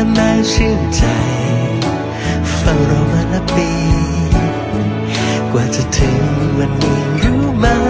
และน่าชื่นใจเฝ้ารอมานับปี กว่าจะถึงวันนี้รู้ไหม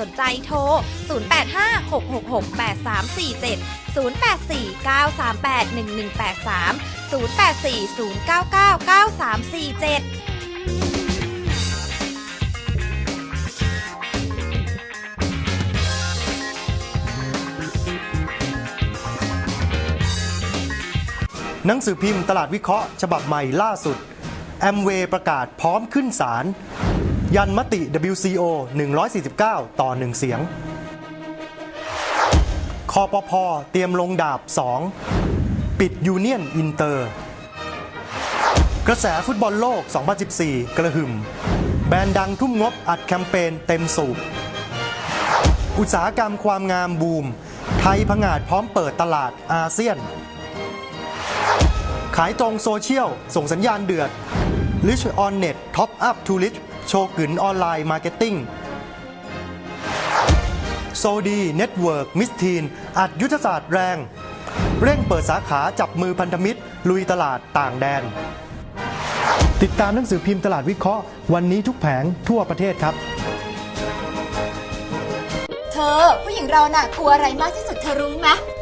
สนใจโทร 0856668347 0849381183 0840999347หนังสือพิมพ์ตลาดวิเคราะห์ ฉบับใหม่ล่าสุด แอมเวย์ประกาศพร้อมขึ้นศาล ยันมติ WCO 149 ต่อ 1 เสียง คอปพอเตรียมลงดาบ 2 ปิดยูเนียนอินเตอร์ กระแสฟุตบอลโลก 2014 กระหึ่ม แบรนด์ดังทุ่มงบอัดแคมเปญเต็มสูบ อุตสาหกรรมความงามบูม ไทยผงาดพร้อมเปิดตลาดอาเซียน ขายตรงโซเชียล ส่งสัญญาณเดือด Rich on Net Top Up to Rich โชกึนออนไลน์มาร์เก็ตติ้งโซดีเน็ตเวิร์กมิสทีนอัดยุทธศาสตร์แรง เร่งเปิดสาขาจับมือพันธมิตร ลุยตลาดต่างแดน ติดตามหนังสือพิมพ์ตลาดวิเคราะห์ วันนี้ทุกแผงทั่วประเทศครับ เธอผู้หญิงเราน่ะกลัวอะไรมากที่สุดเธอรู้ไหม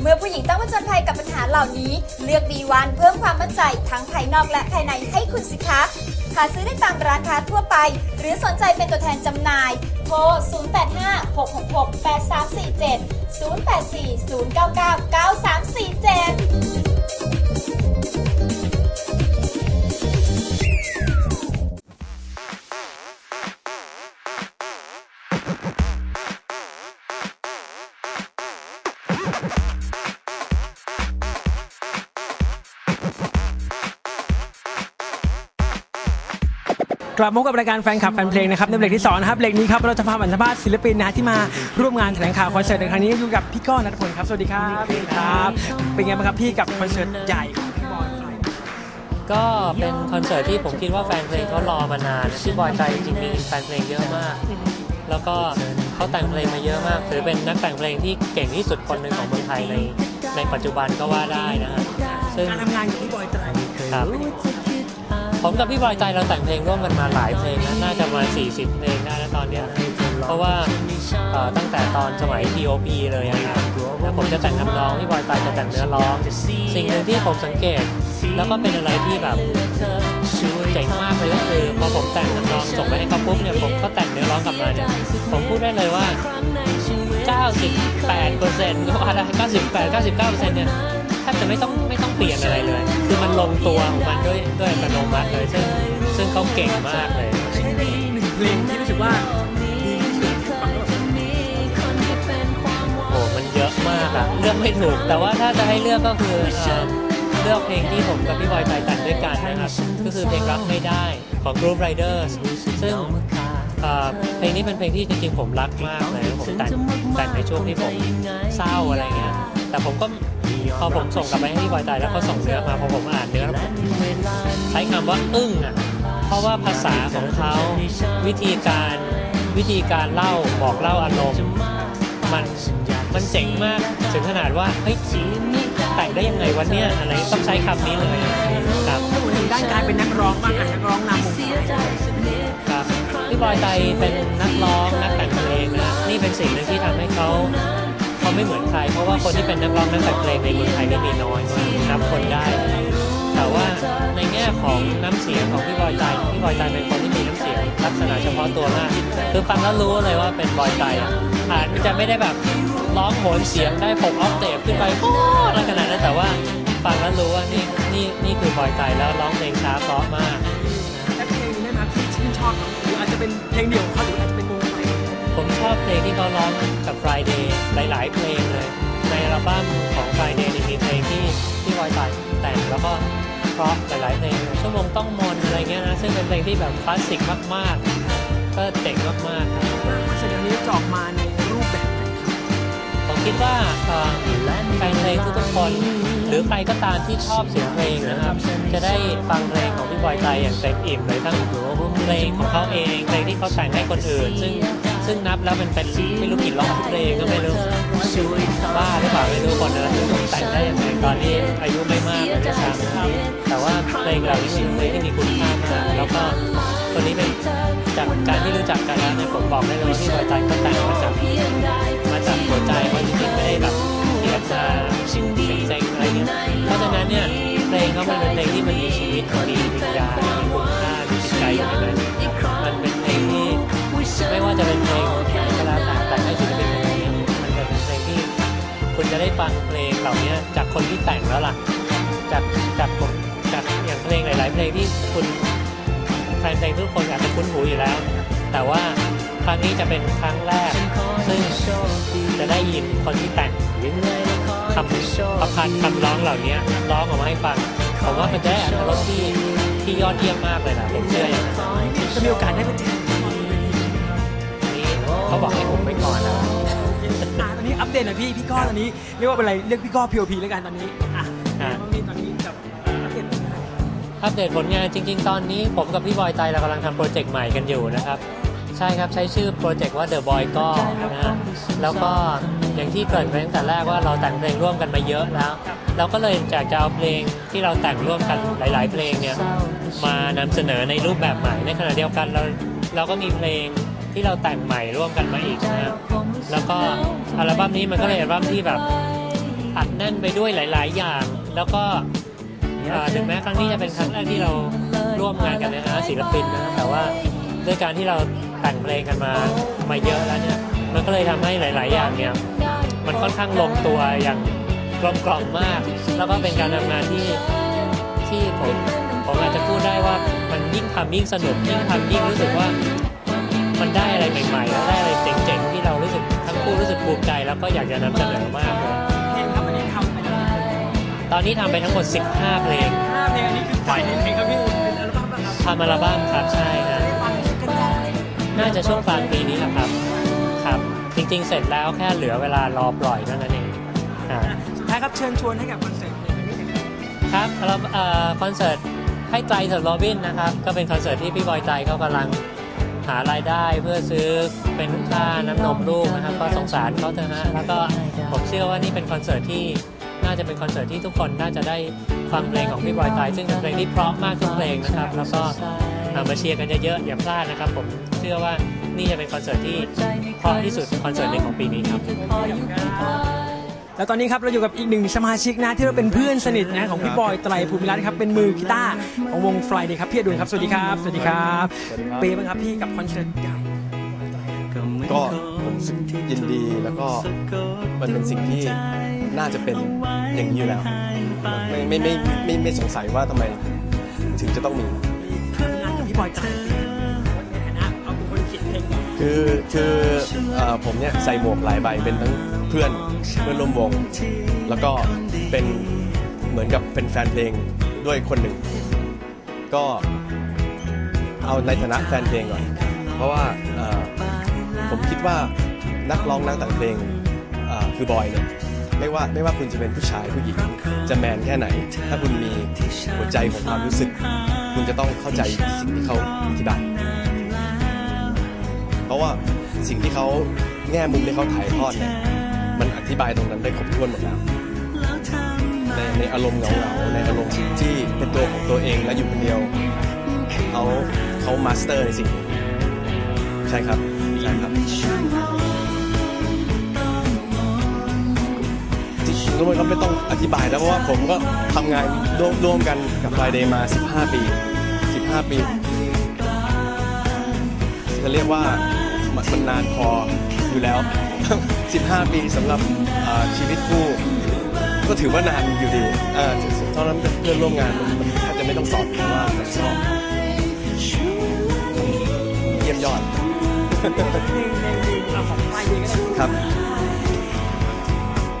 เมื่อผู้หญิงต้องผจญภัยกับปัญหาเหล่านี้ เลือกดีวันเพิ่มความมั่นใจทั้งภายนอกและภายในให้คุณสิคะหาซื้อได้ตามร้านค้าทั่วไป หรือสนใจเป็นตัวแทนจำหน่าย โทร 0856668347 0840999347 กลับมาพบกับรายการแฟนคลับแฟนเพลงนะครับในเบรกที่สองนะครับเบรกนี้ครับเราจะพาบรรสัมภาษณ์ศิลปินนะที่มาร่วมงานแถลงข่าวคอนเสิร์ตในครั้งนี้อยู่กับพี่ก้อนนัทพลครับสวัสดีครับครับเป็นไงบ้างครับพี่กับคอนเสิร์ตใหญ่ของพี่บอยไตรก็เป็นคอนเสิร์ตที่ผมคิดว่าแฟนเพลงเขารอมานานพี่บอยใจจริงๆมีแฟนเพลงเยอะมาก แล้วก็เขาแต่งเพลงมาเยอะมากถือเป็นนักแต่งเพลงที่เก่งที่สุดคนหนึ่งของเมืองไทยในในปัจจุบันก็ว่าได้นะฮะซึ่งการทำงานกับพี่บอยไตรครับ ผมกับพี่บอยใจเราแต่งเพลงร่วมกันมาหลายเพลงนะน่าจะมา40เพลงได้แล้วตอนเนี้ยเพราะว่าเอ่อตั้งแต่ตอนสมัย T.O.P เลยนะครับแล้วผมจะแต่งทำนองพี่บอยใจจะแต่งเนื้อร้อง สิ่งหนึ่งที่ผมสังเกต แล้วก็เป็นอะไรที่แบบเจ๋งมากเลยก็คือพอผมแต่งทำนองส่งไปให้เขาปุ๊บเนี่ยผมก็แต่งเนื้อร้องกลับมาเนี่ยผมพูดได้เลยว่า 98เปอร์เซ็นต์ก็ว่าได้98 99เปอร์เซ็นต์เนี่ย บจะไม่ต้องไม่ต้องเปลี่ยนอะไรเลย คือมันลงตัวของมันด้วยด้วยอัตโนมัติเลย ซึ่งซึ่งเขาเก่งมากเลยหนึ่งเพลงที่รู้สึกว่าดีที่สุดฟังแล้วแบบโอ้มันเยอะมากอะเลือกไม่ถูก แต่ว่าถ้าจะให้เลือกก็คือเอ่อเลือกเพลงที่ผมกับพี่บอยใจแต่งด้วยกันนะครับก็คือเพลงรักไม่ได้ของ Group Riders ซึ่งเอ่อเพลงนี้เป็นเพลงที่จริงๆผมรักมากเลยผมแต่งแต่งในช่วงที่ผมเศร้าอะไรเงี้ยแต่ผมก็ พอผมส่งกลับไปให้พี่บอยใจแล้วเขาส่งเนื้อมาพอผมอ่านเนื้อแล้วผมใช้คำว่าอึ้งอะเพราะว่าภาษาของเขาวิธีการวิธีการเล่าบอกเล่าอารมณ์มันมันเจ๋งมากถึงขนาดว่าเฮ้ยแต่งได้ยังไงวันเนี้ยอะไรต้องใช้คำนี้เลยครับถ้าพูดถึงด้านการเป็นนักร้องบ้างอะนักร้องนำวงไทยครับพี่บอยไตเป็นนักร้องนักแต่งเพลงนะนี่เป็นสิ่งหนึ่งที่ทำให้เขา เขาไม่เหมือนใคร เพราะว่าคนที่เป็นนักร้องนักแต่งเพลงในเมืองไทยนี่มีน้อยมากนับคนได้ แต่ว่าในแง่ของน้ำเสียงของพี่บอยไตพี่บอยไตเป็นคนที่มีน้ำเสียงลักษณะเฉพาะตัวมากคือฟังแล้วรู้เลยว่าเป็นบอยไตอะอาจจะไม่ได้แบบร้องโหนเสียงได้6ออกเตปขึ้นไปโอ้อะไรขนาดนั้นแต่ว่าฟังแล้วรู้ว่านี่นี่นี่คือบอยไตแล้วร้องเพลงช้าเพราะมากและเพลงนี้ได้ไหมครับที่ชื่นชอบของหรืออาจจะเป็นเพลงเดี่ยวของเขาหรืออาจจะเป็นวงไทย ผมชอบเพลงที่เขาร้องกับ Friday หลาย ๆ เพลงเลย ในอัลบั้มของ Friday นี่มีเพลงที่ที่วอยตัดแต่งแล้วก็เพราะหลาย ๆ เพลงชั่วโมงต้องมนอะไรเงี้ยนะ ซึ่งเป็นเพลงที่แบบคลาสสิกมาก ๆ ก็เจ๋งมาก ๆ ครับคอนเสิร์ตครั้งนี้จะออกมาในรูปแบบไหนครับผมคิดว่าเอ่อแฟนเพลงทุกๆคน หรือใครก็ตามที่ชอบเสียงเพลงนะครับ จะได้ฟังเพลงของพี่บอยไตอย่างเต็มอิ่มเลยทั้งเพลงของเขาเองเพลงที่เขาแต่งให้คนอื่น ซึ่ง ซึ่งนับแล้วมันเป็นไม่รู้กี่รอยเพลงก็ไม่รู้บ้าหรือเปล่าไม่รู้คนนะแต่งได้ย่างไรตอนนี้อายุไม่มากเลยซ้ำแต่ว่าเพลงเหล่านี้เป็นเพลงที่มีคุณค่ามากแล้วก็คนนี้เป็นจากการที่รู้จักกันแล้วเนี่ยผมบอกได้เลยว่าพี่บอยไตเขาแต่งมาจากมาจากหัวใจเขาจริงๆไม่ได้แบบเขียนมาเซ็งอะไรเงี้ยเพราะฉะนั้นเนี่ยเพลงเขามันเป็นเพลงที่มันมีชีวิตมีวิญญาณมีคุณค่ามีจิตใจอยู่ในนั้นมันเป็น ไม่ว่าจะเป็นเพลงไหนก็แล้วแต่แต่ให้ศิลปินคนนี้มันจะเป็นเพลงที่คุณจะได้ฟังเพลงเหล่านี้จากคนที่แต่งแล้วล่ะจากจากผมจากอย่างเพลงหลาย ๆ เพลงที่คุณแฟนเพลงทุกคนอาจจะคุ้นหูอยู่แล้ว แต่ว่าครั้งนี้จะเป็นครั้งแรก ซึ่งจะได้ยินคนที่แต่งคำประพันธ์คำร้องเหล่านี้ร้องออกมาให้ฟังผมว่ามันจะได้อรรถรสที่ที่ยอดเยี่ยมมากเลยนะผมเชื่ออย่างนั้นจะมีโอกาสได้ไปเจอ เขาบอกให้ผมไปก่อนนะอะตอนนี้อัปเดตหน่อยพี่พี่ก้อตอนนี้เรียกว่าเป็นอะไรเรียกพี่ก้อ POP แล้วกันตอนนี้อะอะตอนนี้ตอนนี้กับอัปเดตผลงานอัปเดตผลงานจริง ๆ ตอนนี้ผมกับพี่บอยไตเรากำลังทำโปรเจกต์ใหม่กันอยู่นะครับ ใช่ครับใช้ชื่อโปรเจกต์ว่า The Boy ก็นะฮะแล้วก็อย่างที่เกริ่นไปตั้งแต่แรกว่าเราแต่งเพลงร่วมกันมาเยอะแล้ว เราก็เลยอยากจะเอาเพลงที่เราแต่งร่วมกันหลาย ๆ เพลงเนี่ยมานำเสนอในรูปแบบใหม่ในขณะเดียวกันเราเราก็มีเพลง ที่เราแต่งใหม่ร่วมกันมาอีกนะฮะแล้วก็อัลบั้มนี้มันก็เลยอัลบั้มที่แบบอัดแน่นไปด้วยหลาย ๆ อย่าง แล้วก็เอ่อถึงแม้ครั้งนี้จะเป็นครั้งแรกที่เราร่วมงานกันในฐานะศิลปินนะแต่ว่าด้วยการที่เราแต่งเพลงกันมามาเยอะแล้วเนี่ยมันก็เลยทำให้หลาย ๆ อย่างเนี่ยมันค่อนข้างลงตัวอย่างกลมกล่อมมาก แล้วก็เป็นการทำงานที่ที่ผมผมอาจจะพูดได้ว่ามันยิ่งทำยิ่งสนุกยิ่งทำยิ่งรู้สึกว่า ภูมิใจแล้วก็อยากจะนำเสนอมากเลยเพลงครับวันนี้ทำไปแล้วตอนนี้ทำไปทั้งหมด 15 เพลงห้าเพลงอันนี้คือปล่อยในเพลงครับพี่เป็นอัลบั้มนะครับทำอัลบั้มครับใช่ครับฟังกันได้น่าจะช่วงกลางปีนี้แหละครับครับ จริง ๆ เสร็จแล้วแค่เหลือเวลารอปล่อยเท่านั้นเองครับสุดท้ายครับเชิญชวนให้กับคอนเสิร์ตในวันนี้หน่อยครับครับอัลบั้มเอ่อคอนเสิร์ตให้ไตรเถิดโรบินนะครับ ก็เป็นคอนเสิร์ตที่พี่บอยไตรเขากำลัง หารายได้เพื่อซื้อเป็นค่าน้ำนมลูกนะครับ ก็สงสารเขาเถอะฮะแล้วก็ผมเชื่อว่านี่เป็นคอนเสิร์ตที่น่าจะเป็นคอนเสิร์ตที่ทุกคนน่าจะได้ฟังเพลงของพี่บอยไตรซึ่งเป็นเพลงที่เพราะมากทุกเพลงนะครับ แล้วก็เอามาเชียร์กันเยอะๆอย่าพลาดนะครับ ผมเชื่อว่านี่จะเป็นคอนเสิร์ตที่เพราะที่สุดคอนเสิร์ตหนึ่งของปีนี้ครับ แล้วตอนนี้ครับเราอยู่กับอีกหนึ่งสมาชิกนะที่เราเป็นเพื่อนสนิทนะของพี่บอยไตรภูมิรัตน์ครับเป็นมือกีตาร์ของวงฟลายเดย์ครับพี่อดุลครับสวัสดีครับสวัสดีครับเปย์บ้างครับพี่กับคอนเสิร์ตใหญ่ก็ผมรู้สึกยินดีแล้วก็มันเป็นสิ่งที่น่าจะเป็นอย่างนี้อยู่แล้วไม่ไม่ไม่ไม่ไม่สงสัยว่าทำไมถึงจะต้องมีทำงานกับพี่บอยใจในฐานะเอาเป็นคนเขียนเพลงก่อนคือคือเอ่อผมเนี่ยใส่หมวกหลายใบเป็นทั้ง เพื่อนเพื่อนร่วมวง แล้วก็เป็นเหมือนกับเป็นแฟนเพลงด้วยคนหนึ่ง ก็เอาในฐานะแฟนเพลงก่อน เพราะว่าผมคิดว่านักร้องนักแต่งเพลงคือบอยเนี่ยไม่ว่าไม่ว่าคุณจะเป็นผู้ชายผู้หญิงจะแมนแค่ไหน ถ้าคุณมีหัวใจของความรู้สึก คุณจะต้องเข้าใจสิ่งที่เขาอธิบายเพราะว่าสิ่งที่เขาแง่มุมที่เขาถ่ายทอดเนี่ย ธิบายตรงนั้นได้ครบถ้วนหมดแล้วในในอารมณ์เหงาๆในอารมณ์ที่เป็นตัวของตัวเองและอยู่คนเดียวเขาเขามาสเตอร์ในสิ่งนี้ใช่ครับใช่ครับจริงๆแล้วมันก็ไม่ต้องอธิบายแล้วเพราะว่าผมก็ทำงานร่วมร่วมกันกับ Friday มา 15 ปี 15 ปี จะเรียกว่า มันมันนานพออยู่แล้ว 15 ปีสำหรับอ่อชีวิตคู่ ก็ถือว่านานอยู่ดีเอ่อเท่านั้นเพื่อนร่วมงานมันมันแทบจะไม่ต้องสอนเพราะว่ามันชอบเยี่ยมยอดครับ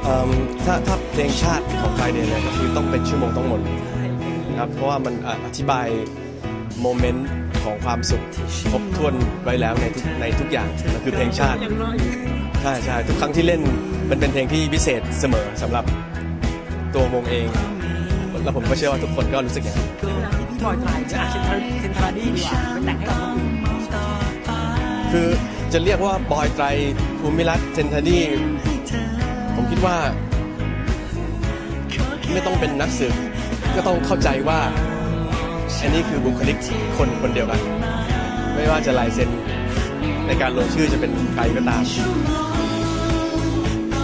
เอิ่มถ้าถ้าเพลงชาติของไฟเดย์เนี่ยก็คือต้องเป็นชั่วโมงต้องหมดนะครับเพราะว่ามันอะอธิบาย โมเมนต์ของความสุขครบถ้วนไว้แล้วในทุกในทุกอย่างมันคือเพลงชาติใช่ใช่ทุกครั้งที่เล่นมันเป็นเพลงที่พิเศษเสมอสำหรับตัววงเอง แล้วผมก็เชื่อว่าทุกคนก็รู้สึกอย่างนั้นเวลาที่พี่บอยไตรจะอาเซนทรัลเซนทรัลดีดีกว่าไปแต่งให้กับคนอื่นคือจะเรียกว่าบอยไตรภูมิรัตน์เซนทานีผมคิดว่า ไม่ต้องเป็นนักสืบก็ต้องเข้าใจว่า อันนี้คือบุคลิกคนคนเดียวกัน ไม่ว่าจะลายเซ็นในการลงชื่อจะเป็นใครก็ตาม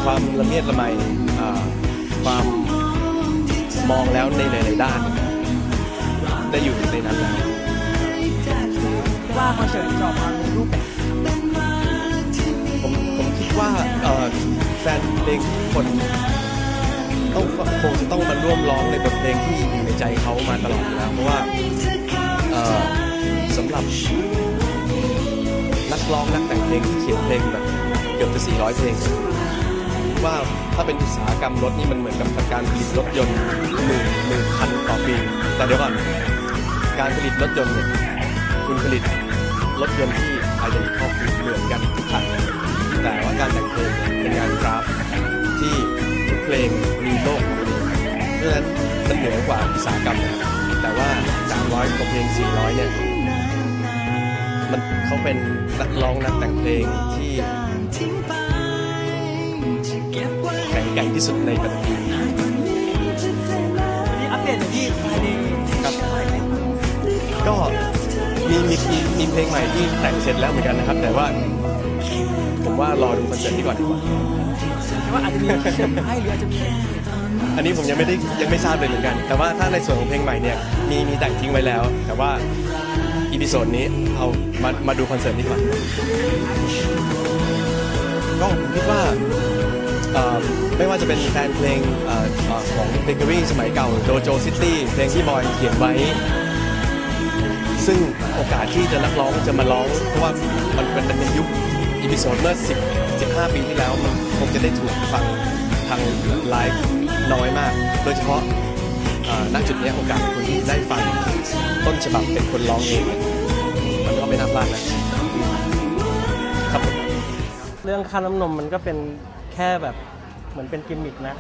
ความละเมียดละไมความมองแล้วในหลายๆด้าน ได้อยู่ในนั้นแล้วว่าคอนเสิร์ตจะออกมาในรูปแบบผมผมคิดว่าแฟนเพลงทุกคน ต้องคงจะต้องมาร่วมร้องในบทเพลงที่อยู่ในใจเขามาตลอดอยู่แล้วเพราะว่าสำหรับนักร้องนักแต่งเพลงที่เขียนเพลงแบบเกือบจะ 400 เพลง ว่าถ้าเป็นอุตสาหกรรมรถนี่มันเหมือนกับการผลิตรถยนต์หมื่นหมื่นคันต่อปี แต่เดี๋ยวก่อน การผลิตรถยนต์เนี่ยคุณผลิตรถยนต์ที่อาจจะครอบคลุมเหมือนกัน เหนือกว่าอุตสาหกรรมนะครับแต่ว่า300กว่าเพลง400เนี่ยมันเขาเป็นนักร้องนักแต่งเพลงที่แข็งแกร่งที่สุดในปัตตภีวันนี้อัปเดตจากที่ไฟเดย์ครับก็มีมีมีมีเพลงใหม่ที่แต่งเสร็จแล้วเหมือนกันนะครับ แต่ว่าผมว่ารอดูคอนเสิร์ตที่ก่อนดีกว่าแต่ว่าอาจจะมีเซอร์ไพรส์หรืออาจจะมี อันนี้ผมยังไม่ได้ยังไม่ทราบเลยเหมือนกัน แต่ว่าถ้าในส่วนของเพลงใหม่เนี่ยมีมีแต่งทิ้งไว้แล้ว แต่ว่าอีพิโซดนี้เอามามาดูคอนเสิร์ตนี้ก่อนก็ผมคิดว่าเอ่อไม่ว่าจะเป็นแฟนเพลงเอ่อเอ่อของเบเกอรี่สมัยเก่าโดโจซิตี้เพลงที่บอยเขียนไว้ ซึ่งโอกาสที่จะนักร้องจะมาร้อง เพราะว่ามันเป็นในยุคอีพิโซดเมื่อ 10 15 ปีที่แล้ว มันคงจะได้ถูกฟังทางไลฟ์ น้อยมาก โดยเฉพาะณจุดนี้โอกาสของคุณที่ได้ฟังต้นฉบับเป็นคนร้องเองมันก็ไม่น่าพลาดนะครับ เรื่องค่าน้ำนมมันก็เป็นแค่แบบเหมือนเป็นกิมมิกนะ